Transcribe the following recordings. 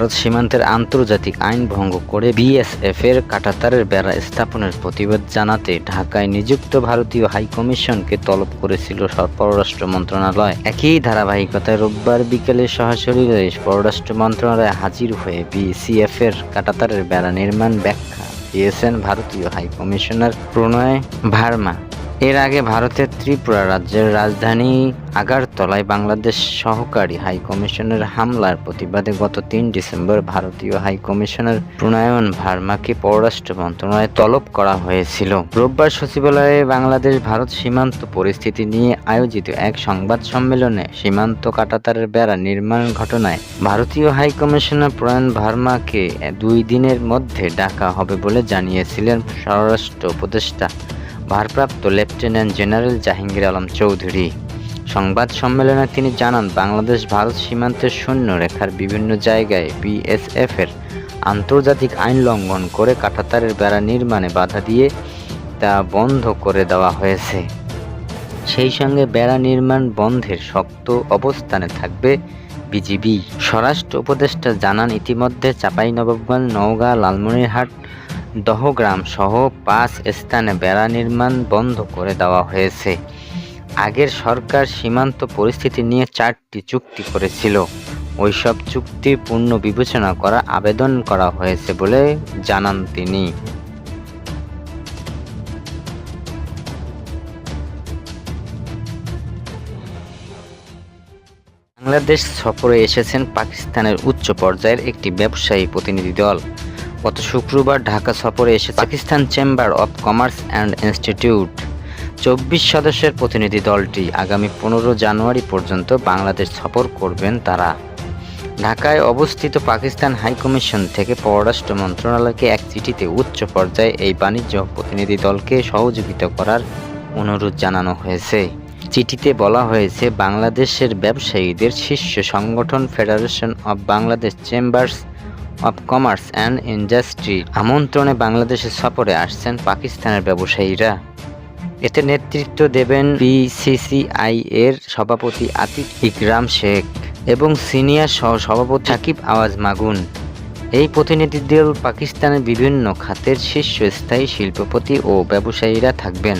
ভারত সীমান্তের আন্তর্জাতিক আইন ভঙ্গ করে বিএসএফ এর কাটাতারের বেড়া স্থাপনের প্রতিবাদ জানাতে ঢাকায় নিযুক্ত ভারতীয় হাইকমিশনকে তলব করেছিল পররাষ্ট্র মন্ত্রণালয়। একই ধারাবাহিকতায় রোববার বিকেলে সহশরীরে পররাষ্ট্র মন্ত্রণালয়ে হাজির হয়ে বিসিএফ এর কাটাতারের বেড়া নির্মাণ ব্যাখ্যা দিয়েছেন ভারতীয় হাইকমিশনার প্রণয় ভার্মা। এর আগে ভারতের ত্রিপুরা রাজ্যের রাজধানী আগারতলায় বাংলাদেশ সহকারী হাই কমিশনের হামলার প্রতিবাদে গত তিন ডিসেম্বর ভারতীয় হাই কমিশনার প্রণয়ন ভার্মাকে পররাষ্ট্র মন্ত্রণালয়ে তলব করা হয়েছিল। রোববার সচিবালয়ে বাংলাদেশ ভারত সীমান্ত পরিস্থিতি নিয়ে আয়োজিত এক সংবাদ সম্মেলনে সীমান্ত কাটাতারের বেড়া নির্মাণ ঘটনায় ভারতীয় হাই কমিশনার প্রণয়ন ভার্মাকে দুই দিনের মধ্যে ডাকা হবে বলে জানিয়েছিলেন স্বরাষ্ট্র উপদেষ্টা ভারপ্রাপ্ত লেফটেন্যান্ট জেনারেল জাহাঙ্গীর আলম চৌধুরী। সংবাদ সম্মেলনে তিনি জানান, বাংলাদেশ ভারত সীমান্তের শূন্য রেখার বিভিন্ন জায়গায় বিএসএফ এর আন্তর্জাতিক আইন লঙ্ঘন করে কাঁটাতারের বেড়া নির্মাণে বাধা দিয়ে তা বন্ধ করে দেওয়া হয়েছে। সেই সঙ্গে বেড়া নির্মাণ বন্ধের শক্ত অবস্থানে থাকবে বিজিবি। স্বরাষ্ট্র উপদেষ্টা জানান, ইতিমধ্যে চাঁপাইনবাবগঞ্জ, নওগাঁ, লালমনিরহাট দহগ্রাম সহ পাঁচ স্থানে বেড়া নির্মাণ বন্ধ করে দেওয়া হয়েছে। আগের সরকার সীমান্ত পরিস্থিতি নিয়ে চারটি চুক্তি করেছিল। ওইসব চুক্তি পূর্ণ বিবেচনা করা আবেদন করা হয়েছে বলে জানান তিনি। বাংলাদেশ সফরে এসেছেন পাকিস্তানের উচ্চ পর্যায়ের একটি ব্যবসায়ী প্রতিনিধি দল। গত শুক্রবার ঢাকা সফরে এসে Pakistan chamber of commerce and institute চব্বিশ সদস্যের প্রতিনিধি দলটি আগামী পনেরো জানুয়ারি পর্যন্ত বাংলাদেশ সফর করবেন তারা। ঢাকায় অবস্থিত পাকিস্তান হাইকমিশন থেকে পররাষ্ট্র মন্ত্রণালয়কে এক চিঠিতে উচ্চ পর্যায়ে এই বাণিজ্য প্রতিনিধি দলকে সহযোগিতা করার অনুরোধ জানানো হয়েছে। চিঠিতে বলা হয়েছে, বাংলাদেশের ব্যবসায়ীদের শীর্ষ সংগঠন federation of Bangladesh chambers of commerce and industry আমন্ত্রণে বাংলাদেশে সফরে আসছেন পাকিস্তানের ব্যবসায়ীরা। এতে নেতৃত্ব দেবেন বিসিসিআই এর সভাপতি আতিক ইকরাম শেখ এবং সিনিয়র সহ সভাপতি সাকিব আওয়াজ মাগুন। এই প্রতিনিধি দল পাকিস্তানের বিভিন্ন খাতের শীর্ষস্থায়ী শিল্পপতি ও ব্যবসায়ীরা থাকবেন।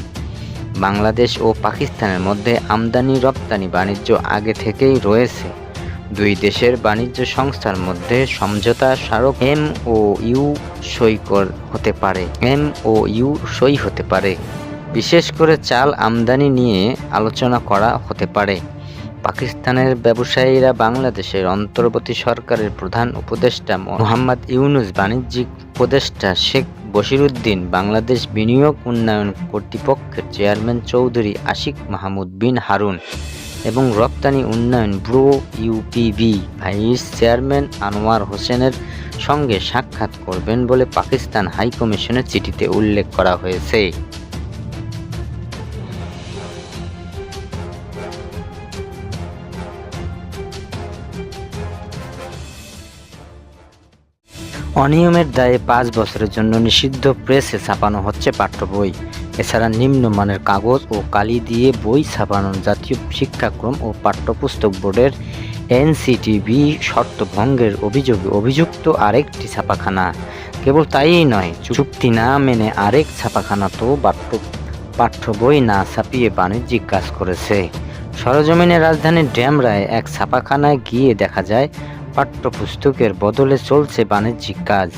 বাংলাদেশ ও পাকিস্তানের মধ্যে আমদানি রপ্তানি বাণিজ্য আগে থেকেই রয়েছে। দুই দেশের বাণিজ্য সংস্থার মধ্যে সমঝোতা স্মারক এম ও ইউ সই হতে পারে এম ও ইউ সই হতে পারে। বিশেষ করে চাল আমদানি নিয়ে আলোচনা করা হতে পারে। পাকিস্তানের ব্যবসায়ীরা বাংলাদেশের অন্তর্বর্তী সরকারের প্রধান উপদেষ্টা মোহাম্মদ ইউনুস, বাণিজ্যিক উপদেষ্টা শেখ বশিরুদ্দিন, বাংলাদেশ বিনিয়োগ উন্নয়ন কর্তৃপক্ষের চেয়ারম্যান চৌধুরী আশিক মাহমুদ বিন হারুন এবং রপ্তানি উন্নয়ন bureau UPB vice chairman Anwar হোসেনের সঙ্গে সাক্ষাৎ করবেন বলে পাকিস্তান হাইকমিশনের চিঠিতে উল্লেখ করা হয়েছে। অনিয়মের দায়ে পাঁচ বছরের জন্য নিষিদ্ধ প্রেসে ছাপানো হচ্ছে পাঠ্য বই। এছাড়া নিম্নমানের কাগজ ও কালি দিয়ে বই ছাপানোর জাতীয় শিক্ষাক্রম ও পাঠ্যপুস্তক বোর্ডের এনসিটিবি শর্ত ভঙ্গের অভিযোগে অভিযুক্ত আরেকটি ছাপাখানা। কেবল তাই নয়, চুক্তি না মেনে আরেক ছাপাখানা তো পাঠ্য পাঠ্য বই না ছাপিয়ে বাণিজ্যিক কাজ করেছে। সরজমিনের রাজধানীর ড্যামরায় এক ছাপাখানায় গিয়ে দেখা যায়, পাঠ্যপুস্তকের বদলে চলছে বাণিজ্যিক কাজ।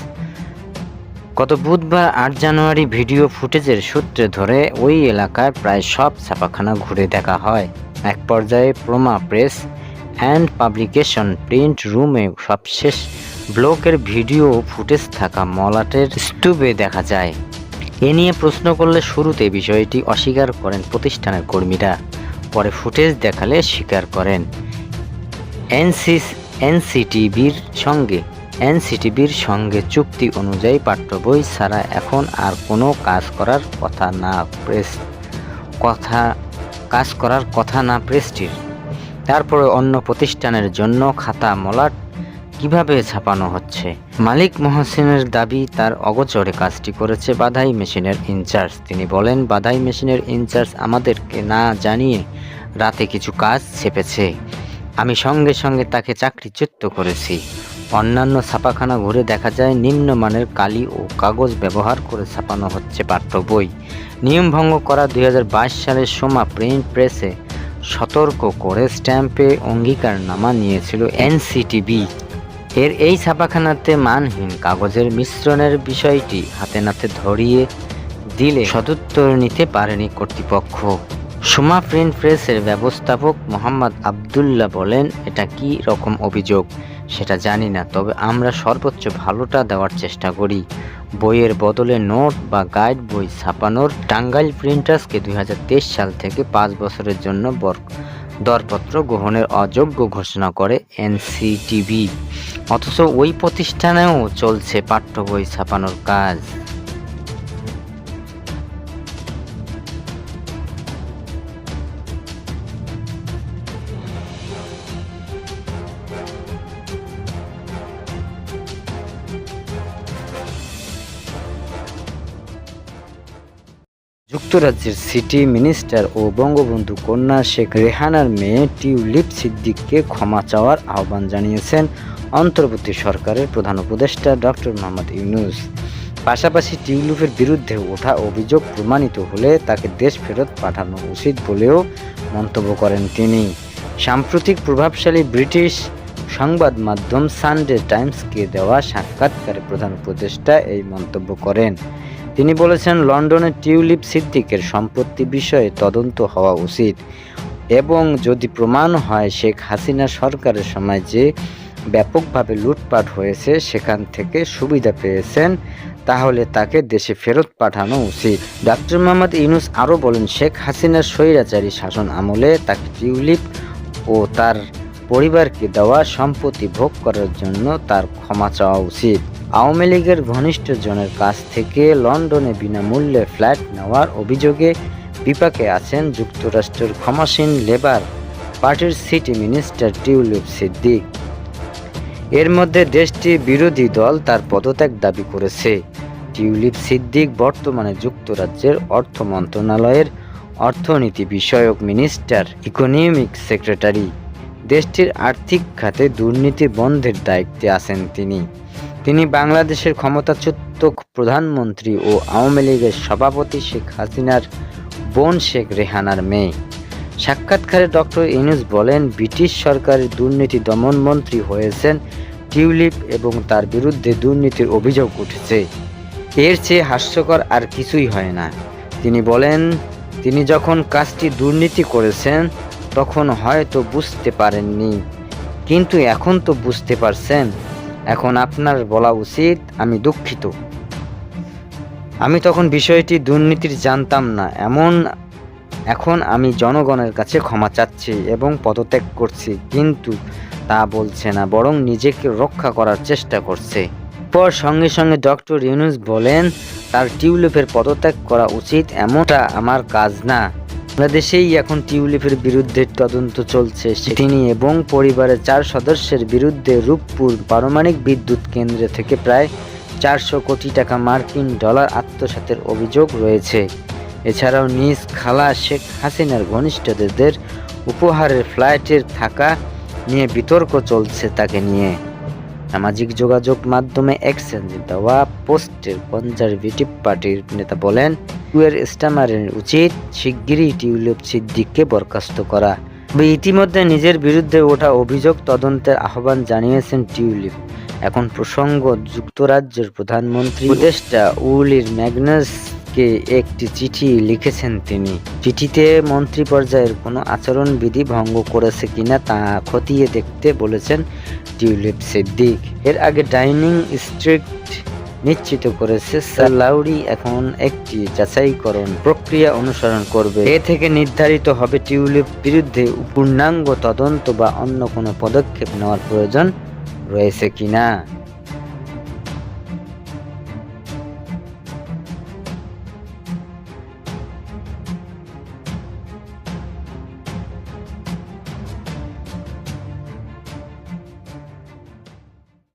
গত বুধবার আট জানুয়ারি ভিডিও ফুটেজের সূত্রে ধরে ওই এলাকায় প্রায় সব ছাপাখানা ঘুরে দেখা হয়। এক পর্যায়ে Proma press and publication print রুমে সবশেষ ব্লকের ভিডিও ফুটেজ থাকা মলাটের স্তূপে দেখা যায়। এ নিয়ে প্রশ্ন করলে শুরুতে বিষয়টি অস্বীকার করেন প্রতিষ্ঠানের কর্মীরা। পরে ফুটেজ দেখালে স্বীকার করেন। এনসিস, এনসিটিভির সঙ্গে এনসিটিভির সঙ্গে চুক্তি অনুযায়ী পাঠ্য বই ছাড়া এখন আর কোনো কাজ করার কথা না প্রেস, কথা, কাজ করার কথা না প্রেসটির। তারপরে অন্য প্রতিষ্ঠানের জন্য খাতা মলাট কীভাবে ছাপানো হচ্ছে? মালিক মহসিনের দাবি, তার অগোচরে কাজটি করেছে বাধাই মেশিনের ইনচার্জ। তিনি বলেন, বাধাই মেশিনের ইনচার্জ আমাদেরকে না জানিয়ে রাতে কিছু কাজ ছেপেছে। আমি সঙ্গে সঙ্গে তাকে চাকরিচ্যুত করেছি। অন্যান্য ছাপাখানা ঘুরে দেখা যায় নিম্নমানের কালি ও কাগজ ব্যবহার করে ছাপানো হচ্ছে পাঠ্য বই। নিয়ম ভঙ্গ করা দুই হাজার বাইশ সালের সোমা প্রিন্ট প্রেসে সতর্ক করে স্ট্যাম্পে অঙ্গীকার অঙ্গীকারনামা নিয়েছিল এনসিটিবি এর এই ছাপাখানাতে মানহীন কাগজের মিশ্রণের বিষয়টি হাতে নাতে ধরিয়ে দিলে সদুত্তর নিতে পারেনি কর্তৃপক্ষ। সোমা প্রিন্ট প্রেসের ব্যবস্থাপক মোহাম্মদ আবদুল্লাহ বলেন, এটা কি রকম অভিযোগ? সেটা জানি না, তবে আমরা সর্বোচ্চ ভালোটা দেওয়ার চেষ্টা করি। বইয়ের বদলে নোট বা গাইড বই ছাপানোর টাঙ্গাইল প্রিন্টার্সকে দুই হাজার তেইশ সাল থেকে পাঁচ বছরের জন্য দরপত্র গ্রহণের অযোগ্য ঘোষণা করে এনসিটিভি। অথচ ওই প্রতিষ্ঠানেও চলছে পাঠ্য বই ছাপানোর কাজ। যুক্তরাজ্যের সিটি মিনিস্টার ও বঙ্গবন্ধু কন্যা শেখ রেহানার মেয়ে টিউলিপ সিদ্দিককে ক্ষমা চাওয়ার আহ্বান জানিয়েছেন অন্তর্বর্তী সরকারের প্রধান উপদেষ্টা ডক্টর মোহাম্মদ ইউনুস। পাশাপাশি টিউলিপের বিরুদ্ধে ওঠা অভিযোগ প্রমাণিত হলে তাকে দেশ ফেরত পাঠানো উচিত বলেও মন্তব্য করেন তিনি। সাম্প্রতিক প্রভাবশালী ব্রিটিশ সংবাদ মাধ্যম সানডে টাইমসকে দেওয়া সাক্ষাৎকারে প্রধান উপদেষ্টা এই মন্তব্য করেন। তিনি বলেছেন লন্ডনের টিউলিপ সিদ্দিকের সম্পত্তি বিষয়ে তদন্ত হওয়া উচিত এবং যদি প্রমাণ হয়, শেখ হাসিনা সরকারের সময় যে ব্যাপকভাবে লুটপাট হয়েছে, সেখান থেকে সুবিধা পেয়েছেন, তাহলে তাকে দেশে ফেরত পাঠানো উচিত। ডক্টর মোহাম্মদ ইউনুস আরও বলেন, শেখ হাসিনার স্বৈরাচারী শাসন আমলে তাকে টিউলিপ ও তার পরিবারকে দেওয়া সম্পত্তি ভোগ করার জন্য তার ক্ষমা চাওয়া উচিত। আওয়ামী লীগের ঘনিষ্ঠজনের কাছ থেকে লন্ডনে বিনামূল্যে ফ্ল্যাট নেওয়ার অভিযোগে বিপাকে আছেন যুক্তরাষ্ট্রের ক্ষমাসীন লেবার পার্টির সিটি মিনিস্টার টিউলিপ সিদ্দিক। এর মধ্যে দেশটির বিরোধী দল তার পদত্যাগ দাবি করেছে। টিউলিপ সিদ্দিক বর্তমানে যুক্তরাজ্যের অর্থ মন্ত্রণালয়ের অর্থনীতি বিষয়ক মিনিস্টার, ইকোনমিক সেক্রেটারি। দেশটির আর্থিক খাতে দুর্নীতি বন্ধের দায়িত্বে আছেন তিনি। তিনি বাংলাদেশের ক্ষমতাচ্যুত প্রধানমন্ত্রী ও আওয়ামী লীগের সভাপতি শেখ হাসিনার বোন শেখ রেহানার মেয়ে। সাক্ষাৎকারে ডক্টর ইনুস বলেন, ব্রিটিশ সরকারের দুর্নীতি দমন মন্ত্রী হয়েছেন টিউলিপ এবং তার বিরুদ্ধে দুর্নীতির অভিযোগ উঠেছে। এর চেয়ে হাস্যকর আর কিছুই হয় না। তিনি বলেন, তিনি যখন কাজটি দুর্নীতি করেছেন তখন হয়তো বুঝতে পারেননি। কিন্তু এখন তো বুঝতে পারছেন। এখন আপনার বলা উচিত, আমি দুঃখিত। আমি তখন বিষয়টি দুর্নীতির জানতাম না। এমন, এখন আমি জনগণের কাছে ক্ষমা চাচ্ছি এবং পদত্যাগ করছি, কিন্তু তা বলছে না, বরং নিজেকে রক্ষা করার চেষ্টা করছে। পর সঙ্গে সঙ্গে ডক্টর ইউনুস বলেন, তার টিউলিপের পদত্যাগ করা উচিত এমনটা আমার কাজ না। বাংলাদেশেই এখন টিউলিপের বিরুদ্ধে তদন্ত চলছে তিনি এবং পরিবারের চার সদস্যের বিরুদ্ধে রূপপুর পারমাণবিক বিদ্যুৎ কেন্দ্র থেকে প্রায় চারশো কোটি টাকা মার্কিন ডলার আত্মসাতের অভিযোগ রয়েছে। এছাড়াও নিজ খালা শেখ হাসিনার ঘনিষ্ঠদের উপহারের ফ্লাইটের থাকা নিয়ে বিতর্ক চলছে তাকে নিয়ে। সামাজিক যোগাযোগ মাধ্যমে এক্সচেঞ্জে দেওয়া পোস্টের কনজারভেটিভ পার্টির নেতা বলেন, কুয়ের স্টামারের উচিত শিগগিরই টিউলিপ সিদ্দিককে বরখাস্ত করা। তবে ইতিমধ্যে নিজের বিরুদ্ধে ওঠা অভিযোগ তদন্তের আহ্বান জানিয়েছেন টিউলিপ। এখন প্রসঙ্গ, যুক্তরাজ্যের প্রধানমন্ত্রী উপদেষ্টা উলির ম্যাগনাসকে একটি চিঠি লিখেছেন তিনি। চিঠিতে মন্ত্রী পর্যায়ের কোনো আচরণবিধি ভঙ্গ করেছে কিনা তা খতিয়ে দেখতে বলেছেন টিউলিপ সিদ্দিক। এর আগে ডাইনিং স্ট্রিক্ট নিশ্চিত করেছে সালাউরি এখন একটি যাচাইকরণ প্রক্রিয়া অনুসরণ করবে। এ থেকে নির্ধারিত হবে টিউলিপ বিরুদ্ধে পূর্ণাঙ্গ তদন্ত বা অন্য কোনো পদক্ষেপ নেওয়ার প্রয়োজন রয়েছে কিনা।